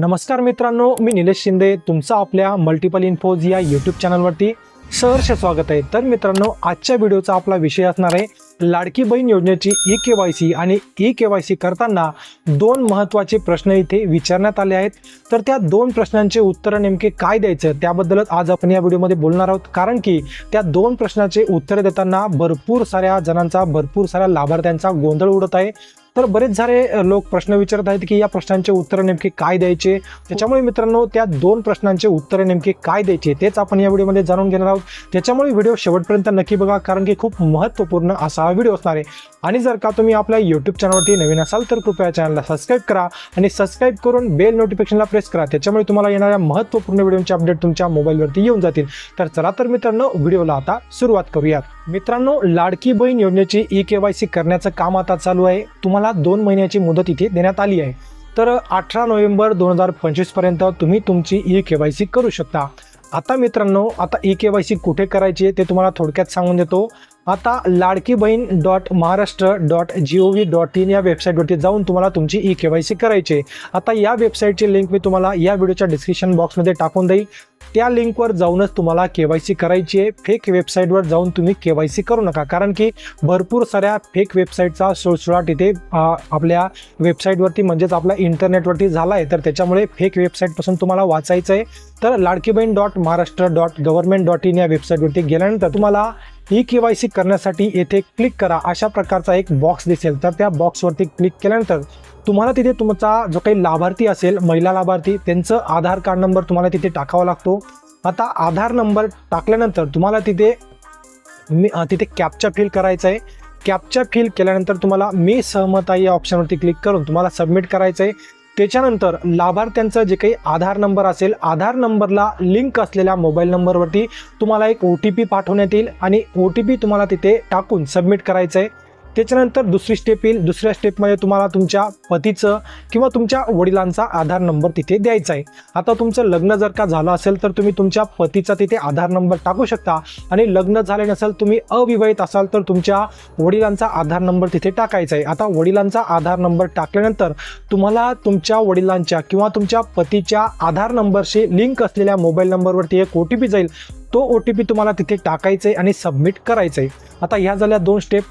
नमस्कार मित्रांनो मी निलेश शिंदे. तुमचं आपल्या मल्टिपल इन्फोज या यूट्यूब चॅनलवरती सहर्ष स्वागत आहे. तर मित्रांनो आजच्या व्हिडिओचा आपला विषय असणार आहे लाडकी बहीण योजनेची ई के वाय सी आणि ई के वाय सी करताना दोन महत्त्वाचे प्रश्न इथे विचारण्यात आले आहेत. तर त्या दोन प्रश्नांचे उत्तरं नेमके काय द्यायचं त्याबद्दलच आज आपण या व्हिडिओमध्ये बोलणार आहोत. कारण की त्या दोन प्रश्नाचे उत्तर देताना भरपूर साऱ्या जणांचा भरपूर साऱ्या लाभार्थ्यांचा गोंधळ उडत आहे. तर बरेच सारे लोक प्रश्न विचारत आहेत की या प्रश्नांचे उत्तर नेमके काय द्यायचे? त्याच्यामुळे मित्रांनो त्या दोन प्रश्नांचे उत्तर नेमके काय द्यायचे तेच आपण या व्हिडिओमध्ये जाणून घेणार आहोत. त्याच्यामुळे व्हिडिओ शेवटपर्यंत नक्की बघा कारण की खूप महत्त्वपूर्ण असा हा व्हिडिओ असणार आहे. आणि जर का तुम्ही आपल्या यूट्यूब चॅनलवरती नवीन असाल तर कृपया चॅनलला सबस्क्राईब करा आणि सबस्क्राईब करून बेल नोटिफिकेशनला प्रेस करा. त्याच्यामुळे तुम्हाला येणाऱ्या महत्त्वपूर्ण व्हिडिओचे अपडेट तुमच्या मोबाईलवरती येऊन जातील. तर चला तर मित्रांनो व्हिडिओला आता सुरुवात करूयात. मित्रांनो लाडकी बहीण योजनेची ई के वाय सी करण्याचं काम आता चालू आहे. तुम्हाला दोन महिन्याची मुदत इथे देण्यात आली आहे. तर अठरा नोव्हेंबर दोन हजार पंचवीसपर्यंत तुम्ही तुमची ई के वाय सी करू शकता. आता मित्रांनो आता ई के वाय सी कुठे करायची आहे ते तुम्हाला थोडक्यात सांगून देतो. आता Ladki Bahin dot Maharashtra dot G O V dot in या वेबसाईटवरती जाऊन तुम्हाला तुमची ई के वाय सी करायची आहे. आता या वेबसाईटची लिंक मी तुम्हाला या व्हिडिओच्या डिस्क्रिप्शन बॉक्समध्ये टाकून देईल. त्या लिंकवर जाऊनच तुम्हाला के वाय सी करायची आहे. फेक वेबसाईटवर जाऊन तुम्ही के वाय सी करू नका. कारण की भरपूर साऱ्या फेक वेबसाईटचा सुळसुळाट इथे आपल्या वेबसाईटवरती म्हणजेच आपल्या इंटरनेटवरती झाला आहे तर त्याच्यामुळे फेक वेबसाईटपासून तुम्हाला वाचायचं आहे तर Ladki dot Maharashtra dot government dot in या वेबसाईटवरती गेल्यानंतर तुम्हाला ई के वाय सी करण्यासाठी येथे क्लिक करा. अशा प्रकारचा एक बॉक्स दिसेल. तर त्या बॉक्सवरती क्लिक केल्यानंतर तुम्हाला तिथे तुमचा जो काही लाभार्थी असेल महिला लाभार्थी त्यांचं आधार कार्ड नंबर तुम्हाला तिथे टाकावा लागतो. आता आधार नंबर टाकल्यानंतर तुम्हाला तिथे मी तिथे कॅपचा फिल करायचं आहे कॅपचा फिल केल्यानंतर तुम्हाला मी सहमत आहे या ऑप्शनवरती क्लिक करून तुम्हाला सबमिट करायचं आहे त्याच्यानंतर लाभार्थ्यांचं जे काही आधार नंबर असेल आधार नंबरला लिंक असलेल्या मोबाईल नंबरवरती तुम्हाला एक ओ टी पी पाठवण्यात येईल आणि ओ टी पी तुम्हाला तिथे टाकून सबमिट करायचं आहे त्याच्यानंतर दुसरी स्टेप येईल. दुसऱ्या स्टेपमध्ये तुम्हाला तुमच्या पतीचं किंवा तुमच्या वडिलांचा आधार नंबर तिथे द्यायचा आहे. आता तुमचं लग्न जर का झालं असेल तर तुम्ही तुमच्या पतीचा तिथे आधार नंबर टाकू शकता. आणि लग्न झाले नसेल तुम्ही अविवाहित असाल तर तुमच्या वडिलांचा आधार नंबर तिथे टाकायचा आहे. आता वडिलांचा आधार नंबर टाकल्यानंतर तुम्हाला तुमच्या वडिलांच्या किंवा तुमच्या पतीच्या आधार नंबरशी लिंक असलेल्या मोबाईल नंबरवरती एक ओ टी पी जाईल. तो ओ टी पी तुम्हाला तिथे टाकायचा आहे आणि सबमिट करायचं आहे आता ह्या झाल्या दोन स्टेप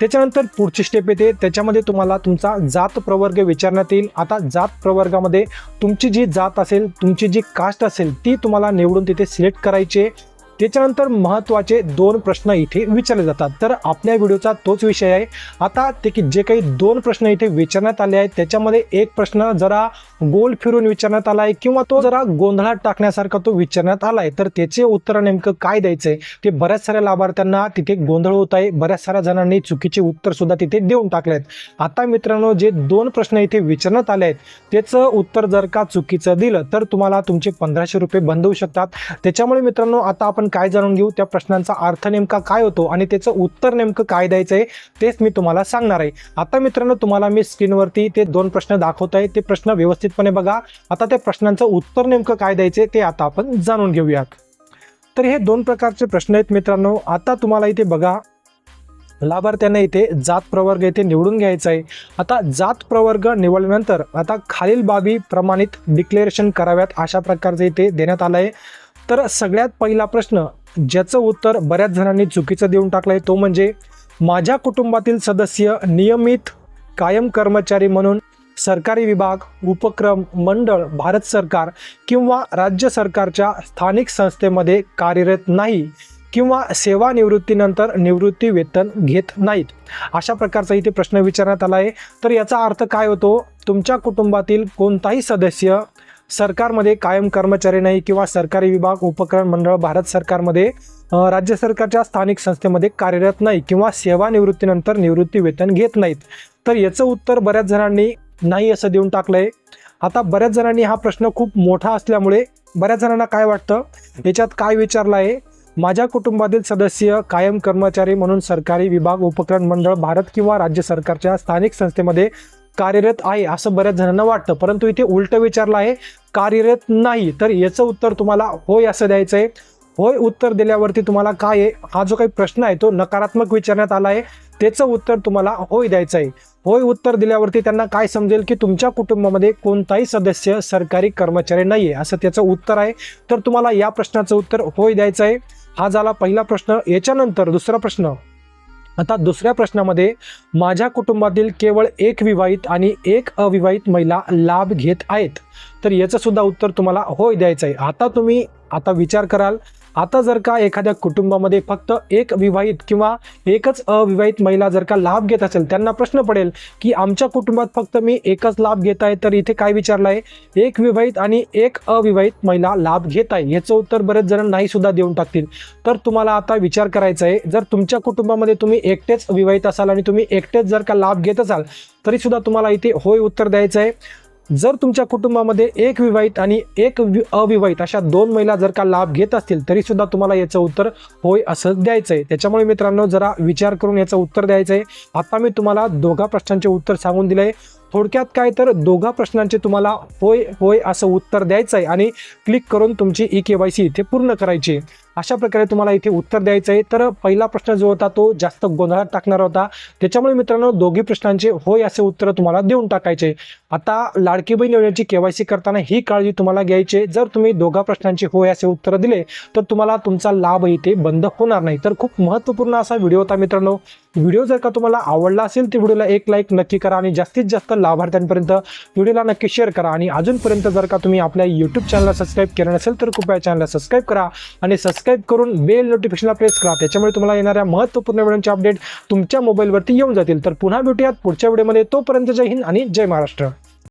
त्याच्यानंतर पुढची स्टेप येते. त्याच्यामध्ये तुम्हाला तुमचा जात प्रवर्ग विचारण्यात येईल. आता जात प्रवर्गामध्ये तुमची जी जात असेल तुमची जी कास्ट असेल ती तुम्हाला निवडून तिथे सिलेक्ट करायची आहे. त्याच्यानंतर महत्त्वाचे दोन प्रश्न इथे विचारले जातात. तर आपल्या व्हिडिओचा तोच विषय आहे. आता ते की जे काही दोन प्रश्न इथे विचारण्यात आले आहेत त्याच्यामध्ये एक प्रश्न जरा गोल फिरून विचारण्यात आला आहे किंवा तो जरा गोंधळात टाकण्यासारखा तो विचारण्यात आला आहे तर त्याचे उत्तर नेमकं काय द्यायचं आहे ते बऱ्याच साऱ्या लाभार्थ्यांना तिथे गोंधळ होत आहे. बऱ्याच साऱ्या जणांनी चुकीचे उत्तर सुद्धा तिथे देऊन टाकले आहेत. आता मित्रांनो जे दोन प्रश्न इथे विचारण्यात आले आहेत त्याचं उत्तर जर का चुकीचं दिलं तर तुम्हाला तुमचे पंधराशे रुपये बंद होऊ शकतात. त्याच्यामुळे मित्रांनो आता आपण काय जाणून घेऊ? त्या प्रश्नांचा अर्थ नेमका काय होतो? आणि त्याचं उत्तर नेमकं काय द्यायचं आहे? तेच मी तुम्हाला सांगणार आहे. आता मित्रांनो तुम्हाला मी स्क्रीनवरती ते दोन प्रश्न दाखवत आहे. ते प्रश्न व्यवस्थितपणे बघा. आता त्या प्रश्नांचं उत्तर नेमकं काय द्यायचे ते आता आपण जाणून घेऊयात. तर हे दोन प्रकारचे प्रश्न आहेत मित्रांनो. आता तुम्हाला इथे बघा. लाभार्थ्यांना इथे जात प्रवर्ग इथे निवडून घ्यायचा आहे. आता जात प्रवर्ग निवडल्यानंतर आता खालील बाबी प्रमाणित डिक्लेरेशन कराव्यात अशा प्रकारचं इथे देण्यात आलं आहे तर सगळ्यात पहिला प्रश्न ज्याचं उत्तर बऱ्याच जणांनी चुकीचं देऊन टाकलं आहे तो म्हणजे माझ्या कुटुंबातील सदस्य नियमित कायम कर्मचारी म्हणून सरकारी विभाग उपक्रम मंडळ भारत सरकार किंवा राज्य सरकारच्या स्थानिक संस्थेमध्ये कार्यरत नाही किंवा सेवानिवृत्तीनंतर निवृत्ती वेतन घेत नाहीत. अशा प्रकारचा इथे प्रश्न विचारण्यात आला आहे तर याचा अर्थ काय होतो? तुमच्या कुटुंबातील कोणताही सदस्य सरकारमध्ये कायम कर्मचारी नाही किंवा सरकारी विभाग उपक्रम मंडळ भारत सरकारमध्ये राज्य सरकारच्या स्थानिक संस्थेमध्ये कार्यरत नाही किंवा सेवानिवृत्तीनंतर निवृत्ती वेतन घेत नाहीत. तर याचं उत्तर बऱ्याच जणांनी नाही असं देऊन टाकलं आहे आता बऱ्याच जणांनी हा प्रश्न खूप मोठा असल्यामुळे बऱ्याच जणांना काय वाटतं? याच्यात काय विचारलं आहे? माझ्या कुटुंबातील सदस्य कायम कर्मचारी म्हणून सरकारी विभाग उपक्रम मंडळ भारत किंवा राज्य सरकारच्या स्थानिक संस्थेमध्ये कार्यरत आहे असं बऱ्याच जणांना वाटतं. परंतु इथे उलटं विचारलं आहे. कार्यरत नाही तर याचं उत्तर तुम्हाला होय असं द्यायचं आहे होय उत्तर दिल्यावरती तुम्हाला काय आहे? हा जो काही प्रश्न आहे तो नकारात्मक विचारण्यात आला आहे. त्याचं उत्तर तुम्हाला होय द्यायचं आहे होय उत्तर दिल्यावरती त्यांना काय समजेल की तुमच्या कुटुंबामध्ये कोणताही सदस्य सरकारी कर्मचारी नाही आहे असं त्याचं उत्तर आहे. तर तुम्हाला या प्रश्नाचं उत्तर होय द्यायचं आहे हा झाला पहिला प्रश्न. याच्यानंतर दुसरा प्रश्न. आता दुसऱ्या प्रश्नामध्ये माझ्या कुटुंबातील केवळ एक विवाहित आणि एक अविवाहित महिला लाभ घेत आहेत. तर याचं सुद्धा उत्तर तुम्हाला होय द्यायचं आहे आता तुम्ही आता विचार कराल आता जर का एखाद्या कुटुंबामध्ये फक्त एक विवाहित किंवा एकच अविवाहित महिला जर का लाभ घेत असेल त्यांना प्रश्न पडेल की आमच्या कुटुंबात फक्त मी एकच लाभ घेत आहे तर इथे काय विचारलं आहे? एक विवाहित आणि एक अविवाहित महिला लाभ घेत आहे याचं उत्तर बरेच जण नाही सुद्धा देऊन टाकतील. तर तुम्हाला आता विचार करायचा आहे जर तुमच्या कुटुंबामध्ये तुम्ही एकटेच विवाहित असाल आणि तुम्ही एकटेच जर का लाभ घेत असाल तरी सुद्धा तुम्हाला इथे होय उत्तर द्यायचं आहे. जर तुमच्या कुटुंबामध्ये एक विवाहित आणि एक वि- अविवाहित अशा दोन महिला जर का लाभ घेत असतील तरी सुद्धा तुम्हाला याचं उत्तर होय असं द्यायचं आहे त्याच्यामुळे मित्रांनो जरा विचार करून याचं उत्तर द्यायचं आहे आता मी तुम्हाला दोघा प्रश्नांचे उत्तर सांगून दिले आहे थोडक्यात काय तर दोघा प्रश्नांचे तुम्हाला होय होय असं उत्तर द्यायचं आहे आणि क्लिक करून तुमची ई के वाय सी इथे पूर्ण करायची आहे. अशा प्रकारे तुम्हाला इथे उत्तर द्यायचं आहे. तर पहिला प्रश्न जो होता तो जास्त गोंधळात टाकणारा होता. त्याच्यामुळे मित्रांनो दोघी प्रश्नांचे होय असे उत्तर तुम्हाला देऊन टाकायचे. आता लाडकी बहीण योजनेची केवायसी करताना ही काळजी तुम्हाला घ्यायची आहे. जर तुम्ही दोघा प्रश्नांचे होय असे उत्तर दिले तर तुम्हाला तुमचा लाभ इथे बंद होणार नाही. तर खूप महत्त्वपूर्ण असा व्हिडिओ होता मित्रांनो. व्हिडिओ जर का तुम्हाला आवडला असेल तर व्हिडिओला एक लाईक नक्की करा आणि जास्तीत जास्त लाभार्थ्यांपर्यंत व्हिडिओला नक्की शेअर करा. आणि अजूनपर्यंत जर का तुम्ही आपल्या यूट्यूब चॅनलला सबस्क्राईब केलं नसेल तर कृपया चॅनलला सबस्क्राईब करा आणि सबस्क्राईब करून बेल नोटिफिकेशनला प्रेस करा. त्याच्यामुळे तुम्हाला येणाऱ्या महत्त्वपूर्ण व्हिडिओचे अपडेट तुमच्या मोबाईलवरती येऊन जातील. तर पुन्हा भेटूयात पुढच्या व्हिडिओमध्ये. तोपर्यंत जय हिंद आणि जय महाराष्ट्र.